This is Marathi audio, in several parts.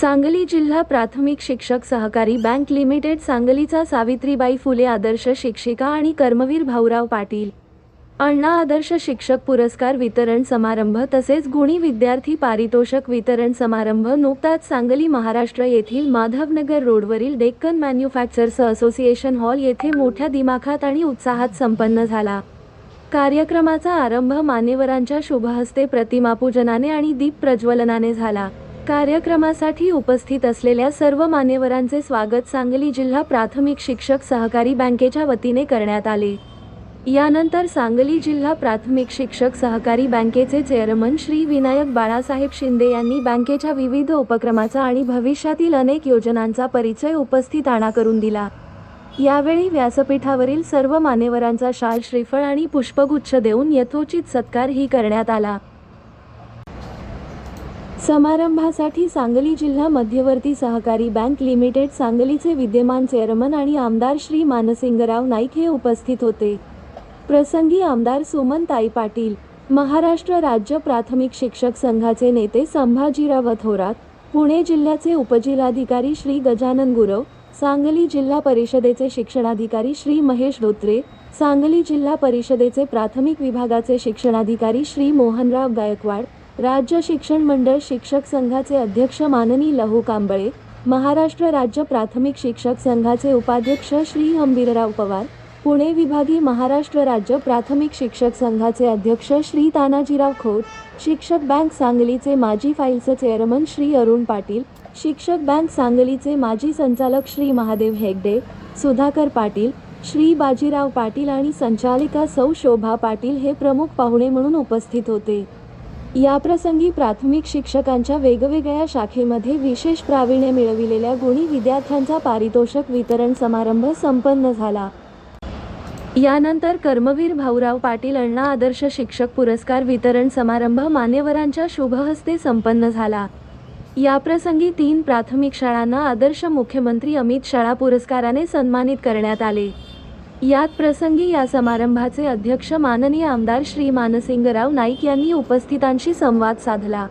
सांगली जिल्हा प्राथमिक शिक्षक सहकारी बँक लिमिटेड सांगलीचा सावित्रीबाई फुले आदर्श शिक्षिका आणि कर्मवीर भाऊराव पाटील. अण्णा आदर्श शिक्षक पुरस्कार वितरण समारंभ तसेच गुणी विद्यार्थी पारितोषक वितरण समारंभ नुकताच सांगली महाराष्ट्र येथील माधवनगर रोडवरील डेक्कन मॅन्युफॅक्चर्स असोसिएशन हॉल येथे मोठ्या दिमाखात आणि उत्साहात संपन्न झाला. कार्यक्रमाचा आरंभ मान्यवरांच्या शुभहस्ते प्रतिमापूजनाने आणि दीप प्रज्वलनाने झाला. कार्यक्रमासाठी उपस्थित असलेल्या सर्व मान्यवरांचे स्वागत सांगली जिल्हा प्राथमिक शिक्षक सहकारी बँकेच्या वतीने करण्यात आले. यानंतर सांगली जिल्हा प्राथमिक शिक्षक सहकारी बँकेचे चेअरमन श्री विनायक बाळासाहेब शिंदे यांनी बँकेच्या विविध उपक्रमाचा आणि भविष्यातील अनेक योजनांचा परिचय उपस्थितांना करून दिला. यावेळी व्यासपीठावरील सर्व मान्यवरांचा शाल श्रीफळ आणि पुष्पगुच्छ देऊन यथोचित सत्कारही करण्यात आला. समारंभासाठी सांगली जिल्हा मध्यवर्ती सहकारी बँक लिमिटेड सांगलीचे विद्यमान चेअरमन आणि आमदार श्री मानसिंगराव नाईक हे उपस्थित होते. प्रसंगी आमदार सुमनताई पाटील महाराष्ट्र राज्य प्राथमिक शिक्षक संघाचे नेते संभाजीराव थोरात पुणे जिल्ह्याचे उपजिल्हाधिकारी श्री गजानन गुरव सांगली जिल्हा परिषदेचे शिक्षणाधिकारी श्री महेश धोत्रे सांगली जिल्हा परिषदेचे प्राथमिक विभागाचे शिक्षणाधिकारी श्री मोहनराव गायकवाड राज्य शिक्षण मंडळ शिक्षक संघाचे अध्यक्ष माननी लहू कांबळे महाराष्ट्र राज्य प्राथमिक शिक्षक संघाचे उपाध्यक्ष श्री हंबीरराव पवार पुणे विभागी महाराष्ट्र राज्य प्राथमिक शिक्षक संघाचे अध्यक्ष श्री तानाजीराव खोत शिक्षक बँक सांगलीचे माजी फाईलचे चेअरमन श्री अरुण पाटील शिक्षक बँक सांगलीचे माजी संचालक श्री महादेव हेगडे सुधाकर पाटील श्री बाजीराव पाटील आणि संचालिका सौ शोभा पाटील हे प्रमुख पाहुणे म्हणून उपस्थित होते. याप्रसंगी प्राथमिक शिक्षकांच्या वेगवेगळ्या शाखेमध्ये विशेष प्रावीण्य मिळविलेल्या गुणी विद्यार्थ्यांचा पारितोषक वितरण समारंभ संपन्न झाला. यानंतर कर्मवीर भाऊराव पाटील अण्णा आदर्श शिक्षक पुरस्कार वितरण समारंभ मान्यवरांच्या शुभहस्ते संपन्न झाला. याप्रसंगी तीन प्राथमिक शाळांना आदर्श मुख्यमंत्री अमित शाळा पुरस्काराने सन्मानित करण्यात आले. यात प्रसंगी या समारंभाचे अध्यक्ष माननीय आमदार श्री मानसिंगराव नाईक यांनी उपस्थितांशी संवाद साधला.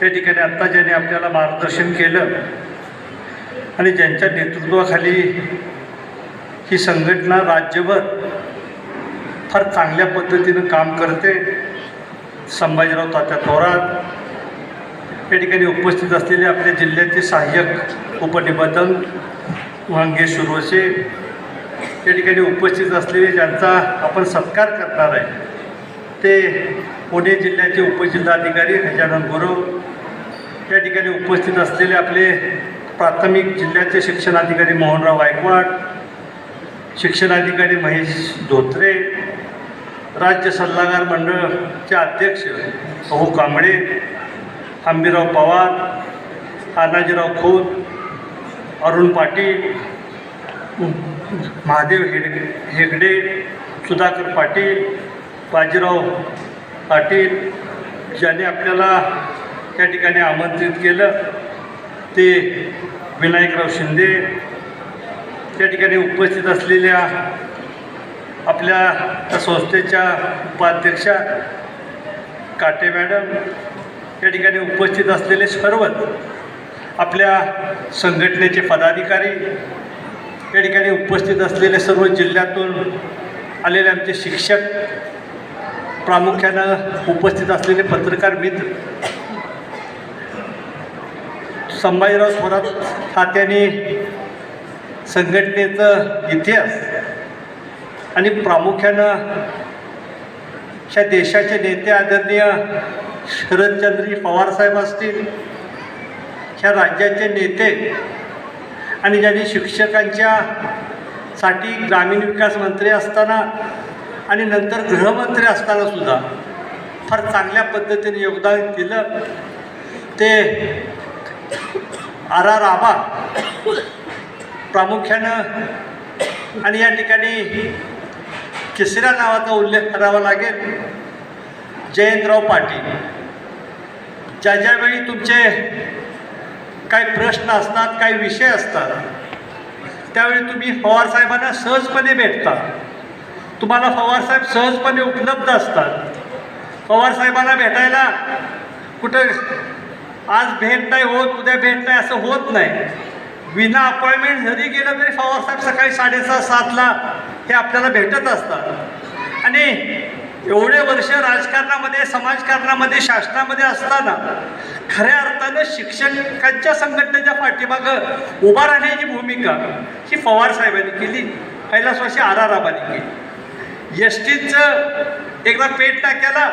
त्या ठिकाणी आत्ता ज्याने आपल्याला मार्गदर्शन केलं आणि ज्यांच्या नेतृत्वाखाली ही संघटना राज्यभर फार चांगल्या पद्धतीनं काम करते संभाजीराव तात्या थोरात या ठिकाणी उपस्थित असलेले आपल्या जिल्ह्याचे सहाय्यक उपनिबंधन वांगे सुरवसे या ठिकाणी उपस्थित असलेले ज्यांचा आपण सत्कार करणार आहे ते पुणे जिल्ह्याचे उपजिल्हाधिकारी गजानन गुरव. या ठिकाणी उपस्थित असलेले आपले प्राथमिक जिल्ह्याचे शिक्षणाधिकारी मोहनराव गायकवाड शिक्षणाधिकारी महेश धोत्रे राज्य सल्लागार मंडळचे अध्यक्ष भाऊ कांबळे आंबीराव पवार तानाजीराव खोत अरुण पाटील महादेव हेड हेगडे सुधाकर पाटील बाजीराव पाटील ज्याने आपल्याला त्या ठिकाणी आमंत्रित केलं. ते विनायकराव शिंदे त्या ठिकाणी उपस्थित असलेल्या आपल्या संस्थेच्या उपाध्यक्षा काटे मॅडम या ठिकाणी उपस्थित असलेले सर्वच आपल्या संघटनेचे पदाधिकारी या ठिकाणी उपस्थित असलेले सर्व जिल्ह्यातून आलेले आमचे शिक्षक प्रामुख्यानं उपस्थित असलेले पत्रकार मित्र संभाजीराव थोरात खात्याने संघटनेचं इतिहास आणि प्रामुख्यानं ह्या देशाचे नेते आदरणीय शरदचंद्रजी पवारसाहेब असतील ह्या राज्याचे नेते आणि ज्यांनी शिक्षकांच्या साठी ग्रामीण विकास मंत्री असताना आणि नंतर गृहमंत्री असताना सुद्धा फार चांगल्या पद्धतीने योगदान दिलं. ते आर आर आबा प्रामुख्यानं आणि या ठिकाणी तिसऱ्या नावाचा उल्लेख करावा लागेल. जयंतराव पाटील. ज्या ज्यावेळी तुमचे काही प्रश्न असतात काही विषय असतात. त्यावेळी तुम्ही पवारसाहेबांना सहजपणे भेटता. तुम्हाला पवारसाहेब सहजपणे उपलब्ध असतात. पवार साहेबांना भेटायला कुठं आज भेट नाही होत उद्या भेट नाही असं होत नाही. विना अपॉइंटमेंट जरी गेलं तरी पवारसाहेब सकाळी साडेसात सातला हे आपल्याला भेटत असतात. आणि एवढे वर्ष राजकारणामध्ये समाजकारणामध्ये शासनामध्ये असताना खऱ्या अर्थानं शिक्षकांच्या संघटनेच्या पाठीमागं उभा राहण्याची भूमिका ही पवार साहेबांनी केली. पहिला आर आर राबांनी केली. एस टीचं एकदा पेट टाक्याला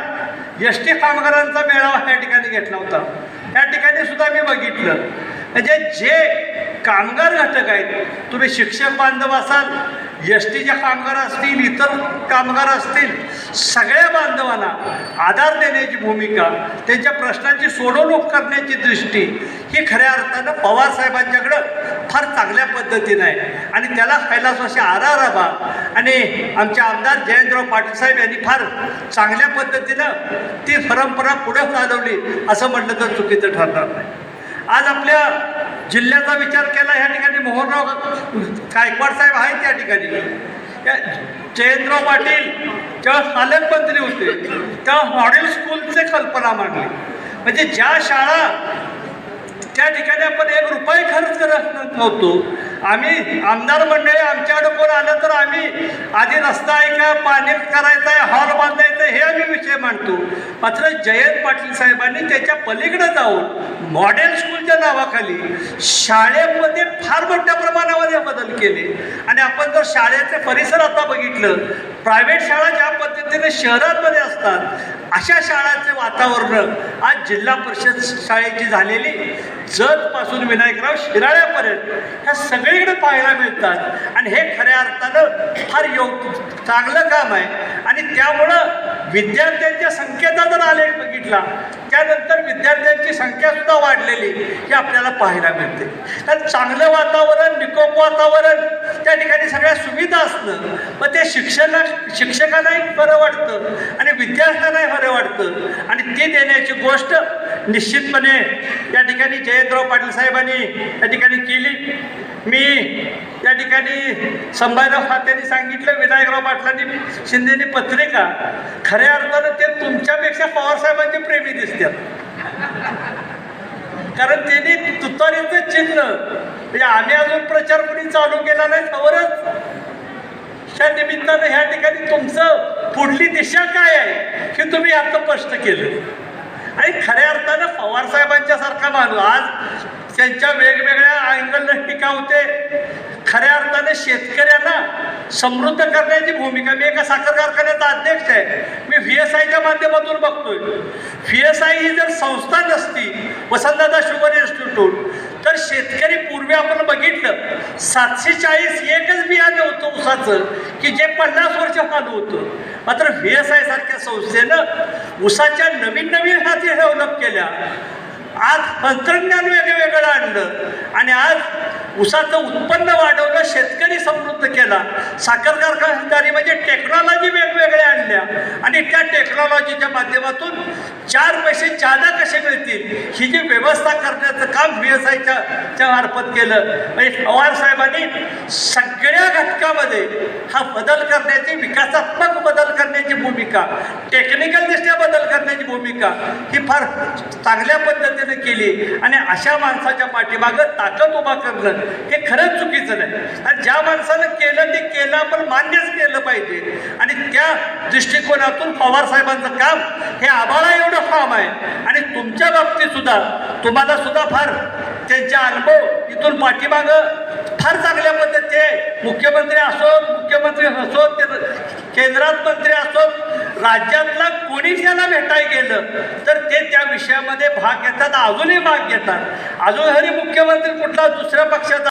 एस टी कामगारांचा मेळावा या ठिकाणी घेतला होता. या ठिकाणी सुद्धा मी बघितलं. म्हणजे जे कामगार घटक आहेत तुम्ही शिक्षक बांधव असाल एस टीचे कामगार असतील इतर कामगार असतील सगळ्या बांधवांना आधार देण्याची भूमिका त्यांच्या प्रश्नांची सोडवणूक करण्याची दृष्टी ही खऱ्या अर्थानं पवार साहेबांच्याकडं फार चांगल्या पद्धतीनं आहे. आणि त्याला कैलासवासी आराराबा आणि आमचे आमदार जयंतराव पाटील साहेब यांनी फार चांगल्या पद्धतीनं ती परंपरा पुढं चालवली असं म्हटलं तर चुकीचं ठरणार नाही. आज आपल्या जिल्ह्याचा विचार केला ह्या ठिकाणी मोहनराव गायकवाड साहेब आहेत त्या ठिकाणी. जयंतराव पाटील जेव्हा पालकमंत्री होते तेव्हा मॉडेल स्कूलचे कल्पना मांडली. म्हणजे ज्या शाळा त्या ठिकाणी आपण एक रुपये खर्च करत नव्हतो आम्ही आमदार मंडळी आमच्याकडे कोण आलं तर आम्ही आधी रस्ता आहे का पाणी करायचं आहे हॉल बांधायचं आहे, हे आम्ही विषय मांडतो. मात्र जयंत पाटील साहेबांनी त्याच्या पलीकडे जाऊन मॉडेल स्कूलच्या नावाखाली शाळेमध्ये फार मोठ्या प्रमाणामध्ये बदल केले. आणि आपण जर शाळेचे परिसर आता बघितलं प्रायव्हेट शाळा ज्या पद्धतीने शहरांमध्ये असतात. अशा शाळांचे वातावरण आज जिल्हा परिषद शाळेची झालेली. जतपासून विनायकराव शिराळ्यापर्यंत. ह्या सगळीकडे पाहायला मिळतात. आणि हे खऱ्या अर्थानं फार योग चांगलं काम आहे. आणि त्यामुळं विद्यार्थ्यांच्या संख्येचा जर आलेख बघितला त्यानंतर विद्यार्थ्यांची संख्यासुद्धा वाढलेली हे आपल्याला पाहायला मिळते. कारण चांगलं वातावरण निकोप वातावरण त्या ठिकाणी सगळ्या सुविधा असणं मग ते शिक्षणा शिक्षकांनाही बरं वाटतं आणि विद्यार्थ्यांनाही बरं वाटतं. आणि ती देण्याची गोष्ट निश्चितपणे या ठिकाणी जयंतराव पाटील साहेबांनी या ठिकाणी केली. मी या ठिकाणी संभाजीराव खात्यांनी सांगितलं विनायकराव पाटलांनी शिंदेनी पत्रिका. खऱ्या अर्थानं ते तुमच्यापेक्षा पवारसाहेबांचे प्रेमी दिसतात. कारण त्यांनी तुतारीचं चिन्ह म्हणजे आम्ही अजून प्रचार कुणी चालू केला नाही खबरच. त्या निमित्तानं ह्या ठिकाणी तुमचं पुढली दिशा काय आहे हे तुम्ही आता स्पष्ट केलं. आणि खऱ्या अर्थानं पवार साहेबांच्या सारखा माणूस आज त्यांच्या वेगवेगळ्या अँगलनं टीका होते. खऱ्या अर्थाने शेतकऱ्यांना समृद्ध करण्याची भूमिका मी एका साखर कारखान्याचा अध्यक्ष आहे. मी व्ही एस आयच्या माध्यमातून बघतोय. व्ही एस आय ही जर संस्था नसती वसंतदादा शुगर इन्स्टिट्यूट शेतकरी पूर्वी आपण बघितलं सातशे चाळीस एकच बियाणे होतं ऊसाचं की जे पन्नास वर्ष चालू होतं. मात्र व्ही एस आय सारख्या संस्थेनं ऊसाच्या नवीन नवीन हाती डेव्हलप केल्या. आज तंत्रज्ञान वेगवेगळं आणलं. आणि आज ऊसाचं उत्पन्न वाढवलं शेतकरी समृद्ध केला. साखर कारखानदारी म्हणजे टेक्नॉलॉजी वेगवेगळ्या आणल्या. आणि त्या टेक्नॉलॉजीच्या माध्यमातून चार पैसे जादा कसे मिळतील? ही जी व्यवस्था करण्याचं काम बी एस आयच्या मार्फत केलं. म्हणजे पवार साहेबांनी सगळ्या घटकामध्ये हा बदल करण्याची विकासात्मक बदल करण्याची भूमिका टेक्निकलदृष्ट्या बदल करण्याची भूमिका ही फार चांगल्या पद्धतीने केली. आणि अशा माणसाच्या पाठीमागं ताकद उभा करणं हे खरंच चुकीचं नाही. आणि ज्या माणसानं केलं ते केलं आपण मान्यच केलं पाहिजे. आणि त्या दृष्टिकोनातून पवार साहेबांचं काम हे आबाळा एवढं काम आहे. आणि तुमच्या बाबतीत सुद्धा तुम्हाला सुद्धा फार त्यांचे अनुभव इथून पाठीमाग फार चांगल्या पद्धतीचे मुख्यमंत्री असोत मुख्यमंत्री असोत ते केंद्रात मंत्री असोत राज्यातला कोणी त्याला भेटाय गेलं. तर ते त्या विषयामध्ये भाग घेतात अजूनही भाग घेतात. अजून हरी मुख्यमंत्री कुठला दुसऱ्या पक्षाचा